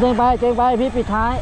เจงไปเจงไปพี่ปิดท้าย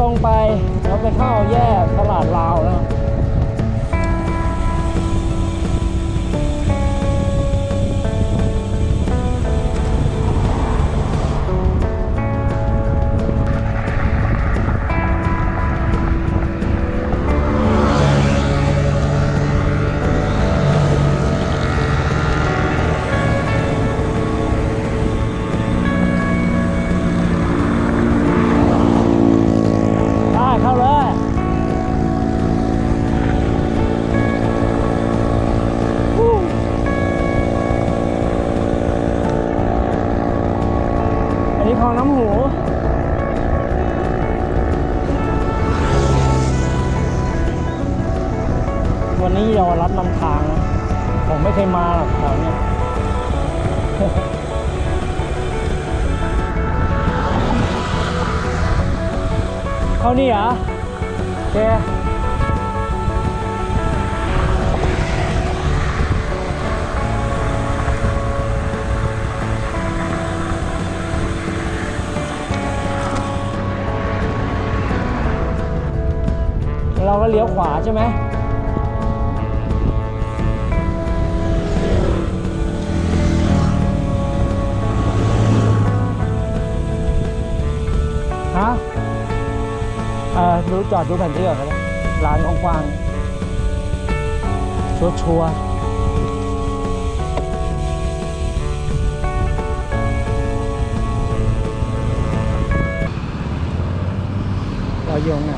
ตรงไปเราไปเข้าแยกตลาดลาวแล้ อันนี้องน้ำหูวันนี้เยาวรัฐนำทางนะผมไม่เคยมาหรอกแถวเนี้ยเข้านี่เหรอโอเค ลี้ยวขวาใช่ไหมฮะเออดูจอดดูแผนที่ก่อนก็ได้ร้านกว้างๆชัวชัวร์เราโยงไหน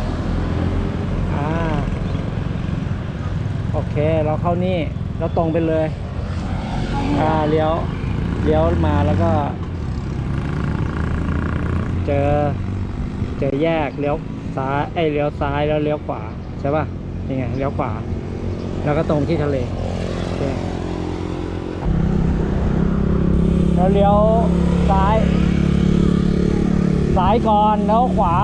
อ่า โอ เคเราเข้านี่เราตรงไปเลย อ่าเลี้ยวเลี้ยวมาแล้วก็ เจอ เจอแยกเลี้ยวซ้ายไอ้เลี้ยวซ้ายแล้วเลี้ยวขวาใช่ป่ะนี่ไงเลี้ยวขวา แล้วก็ตรงที่ทะเลโอเคแล้วเลี้ยวซ้าย ซ้ายก่อนแล้วขวา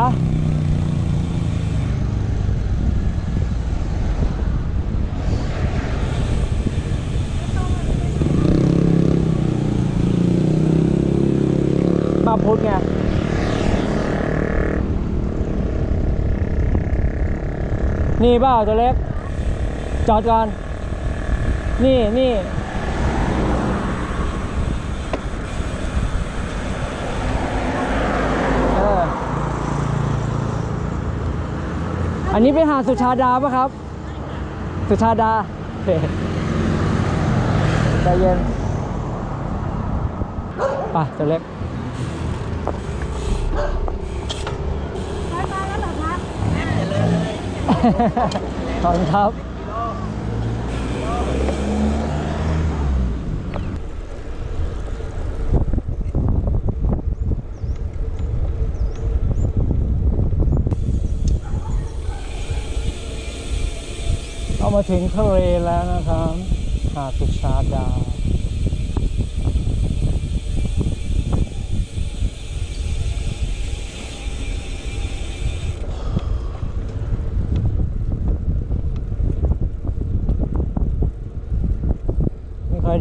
มาพุทธไงนี่เปล่าตัวเล็ก จอดก่อน นี่นี่เอออันนี้ไปหาสุชาดาปะครับ สุชาดาโอเคใจเย็นไปตัวเล็ก ไปมาแล้วเหรอคะ ขอบคุณครับเอามาถึงทะเลแล้วนะครับ หาดสุชาดา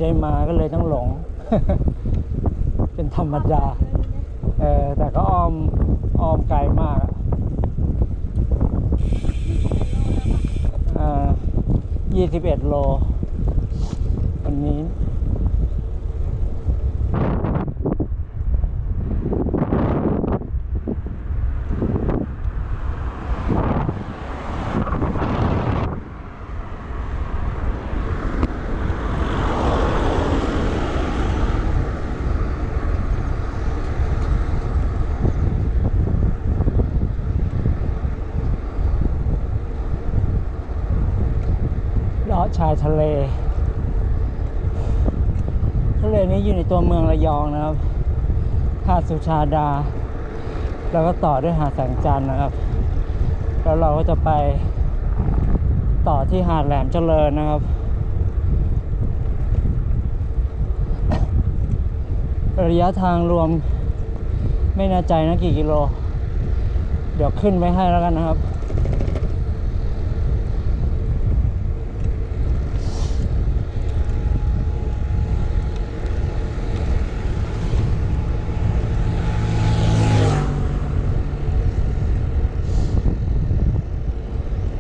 ไม่ได้มาก็เลยต้องหลง เป็นธรรมดา เออแต่ก็อ้อมอ้อมไกลมากอะอ่ายี่สิบเอ็ดโล วันนี้ เลาะ ชายทะเล ทะเลนี้อยู่ในตัวเมืองระยองนะครับ หาดสุชาดา แล้วก็ต่อด้วยหาดแสงจันทร์นะครับ แล้วเราก็จะไปต่อที่หาดแหลมเจริญนะครับ ระยะทางรวมไม่แน่ใจนะกี่กิโล เดี๋ยวขึ้นไว้ให้แล้วกันนะครับ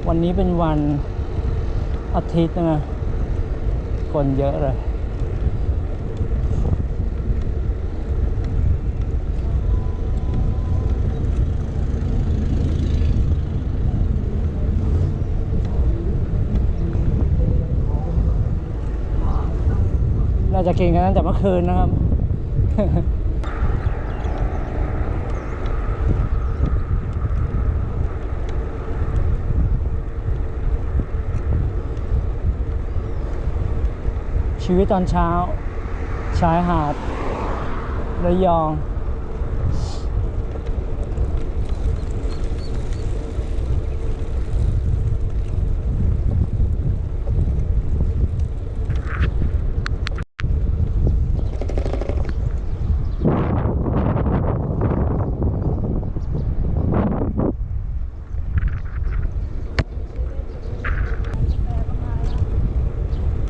วั นี้เป็นวันอาทิตย์นะคนเยอะเลยน่าจะกินกันตั้งแต่เมื่อคืนนะครับ ชีวิตตอนเช้า ชายหาดระยอง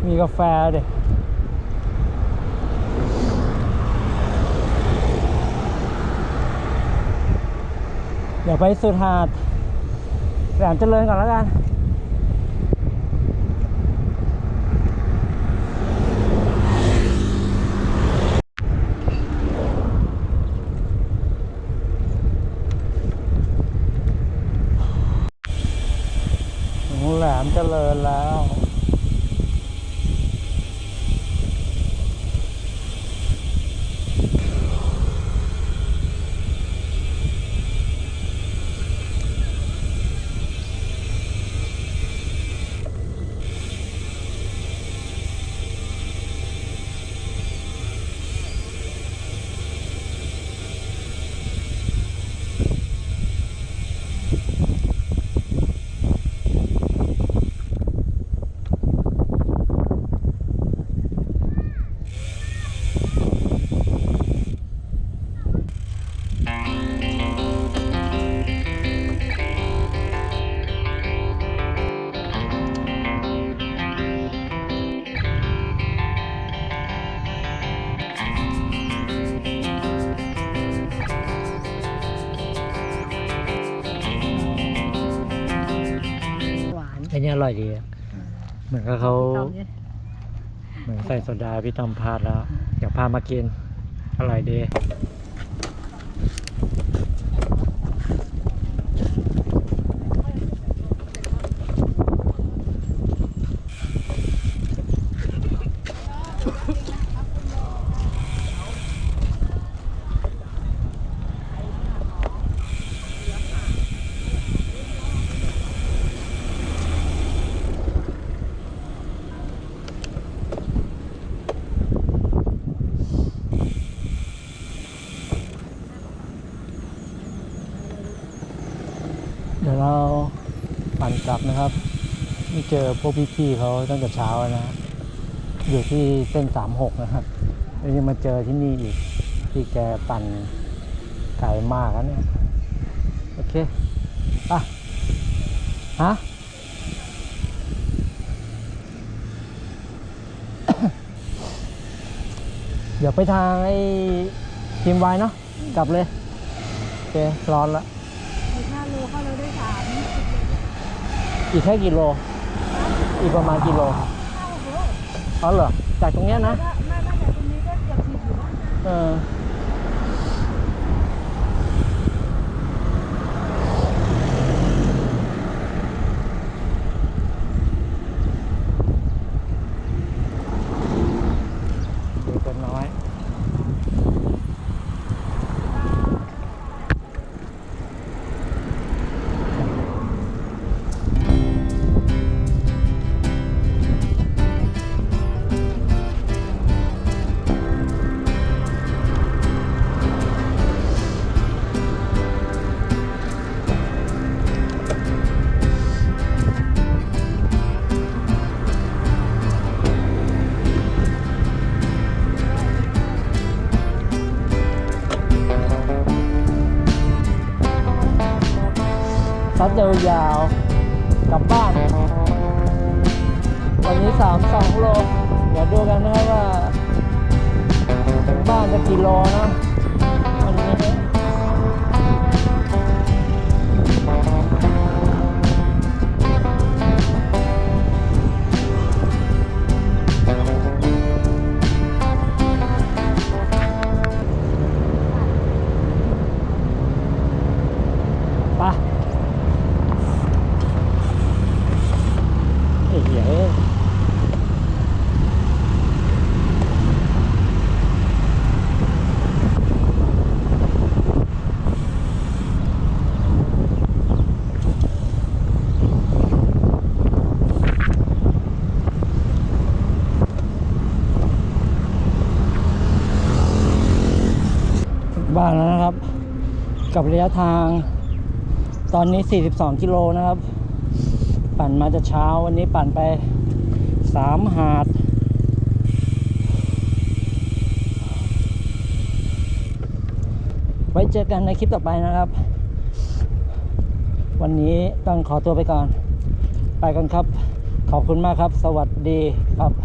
มีกาแฟเด็ เดี๋ยวไปสุดหาดแหลมเจริญก่อนแล้วกัน นไอ้นี่อร่อยดีอะเหมือนกับเขาเหมือนใส่โซดาพี่ตอมพลาดแล้ว เดี๋ยวพามากิน อร่อยดีเดี๋ยวเรา ปั่นกลับนะครับไม่เจอพวกพี่ๆเขาตั้งแต่เช้านะอยู่ที่เส้นสามหกนะครับแล้วยังมาเจอที่นี่อีกที่แกปั่นไกลมากแล้วเนี่ย โอเคป่ะฮะเดี๋ยวไปทางไอ้ทีมวน์เนาะกลับเลย โอเค ร้อนละ อีกห้าโลเข้าเราได้สาม อีกแค่กี่โล อีกประมาณกี่โลเข้าโหอ๋อเหรอจากตรงเนี้ยนะถ้าไม่ไม่แต่ตรงนี้ก็เกือบสิบอยู่นะเออ ซัดยาวๆกลับบ้านวันนี้สามสองโล เดี๋ยวดูกันนะครับว่าบ้านจะกี่โลนะ กับระยะทาง ตอนนี้ 42 กิโลนะครับ ปั่นมาจะเช้าวันนี้ปั่นไป 3 หาด ไว้เจอกันในคลิปต่อไปนะครับ วันนี้ต้องขอตัวไปก่อน ไปกันครับ ขอบคุณมากครับ สวัสดีครับ